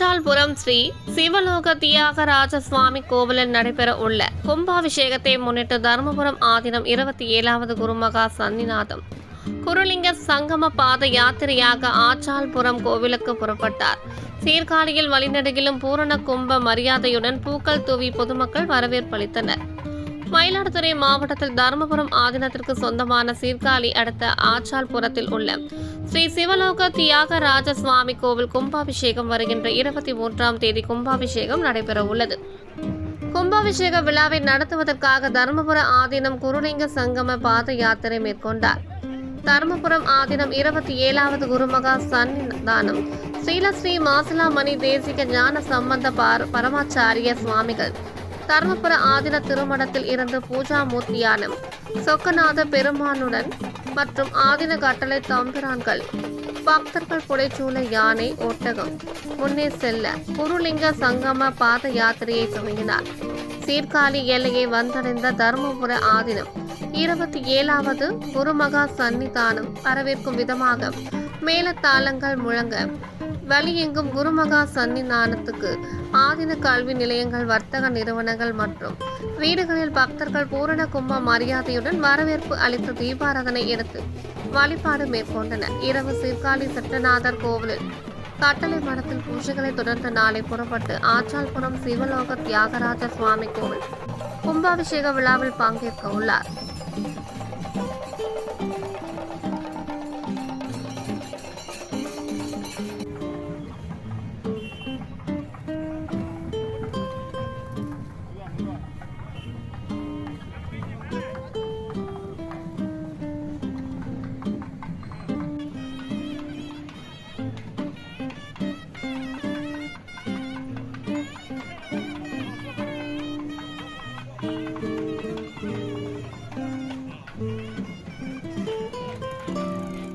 ஆச்சால்புரம் ஸ்ரீ சிவலோக தியாகராஜ சுவாமி கோவிலில் நடைபெற உள்ள கும்பாபிஷேகத்தை முன்னிட்டு தருமபுரம் ஆதீனம் இருபத்தி ஏழாவது குருமகா சன்னிநாதம். குருலிங்க சங்கம பாத யாத்திரையாக ஆச்சால்புரம் கோவிலுக்கு புறப்பட்டார். சீர்காழியில் வழிநடுகிலும் பூரண கும்ப மரியாதையுடன் பூக்கள் தூவி பொதுமக்கள் வரவேற்பளித்தனர் மயிலாடுதுறை மாவட்டத்தில் தருமபுரம் ஆதீனத்திற்கு சொந்தமான சீர்காழி அடுத்த ஆச்சால்புரத்தில் உள்ள ஸ்ரீ சிவலோக தியாகராஜ சுவாமி கோவில் கும்பாபிஷேகம் வருகின்ற இருபத்தி மூன்றாம் தேதி கும்பாபிஷேகம் நடைபெற உள்ளது கும்பாபிஷேக விழாவை நடத்துவதற்காக தருமபுர ஆதீனம் குருலிங்க சங்கம பாத யாத்திரை மேற்கொண்டார். தருமபுரம் ஆதீனம் இருபத்தி ஏழாவது குருமகா சன்னிதானம் ஸ்ரீலஸ்ரீ மாசிலாமணி தேசிக ஞான சம்பந்த பரமாச்சாரிய சுவாமிகள். தர்மபுர ஆதீன திருமணத்தில் இருந்து பூஜா மூர்த்தியான சொக்கநாத பெருமானுடன் மற்றும் ஆதீன கட்டளை தம்பிரான்கள். பக்தர்கள் புடைச்சூழ யானை ஒட்டகம். முன்னே செல்ல குருலிங்க சங்கம பாத யாத்திரையை துவங்கினார். சீர்காழி எல்லையை வந்தடைந்த தருமபுர ஆதீனம். இருபத்தி ஏழாவது குருமகா சன்னிதானம் வரவேற்கும் விதமாக மேலத்தாளங்கள் முழங்க. வழியெங்கும் குருமகா சன்னிதானத்துக்கு ஆதீன கல்வி நிலையங்கள் வர்த்தக நிறுவனங்கள் மற்றும் வீடுகளில் பக்தர்கள் பூரண கும்ப மரியாதையுடன் வரவேற்பு அளித்து தீபாராதனை எடுத்து வழிபாடு மேற்கொண்டனர் இரவு சீர்காழி சட்டநாதர் கோவிலில் கட்டளை மடத்தில் பூஜைகளை தொடர்ந்து நாளை புறப்பட்டு ஆச்சால்புரம் சிவலோக தியாகராஜ சுவாமி கோவில் கும்பாபிஷேக விழாவில் பங்கேற்க உள்ளார்.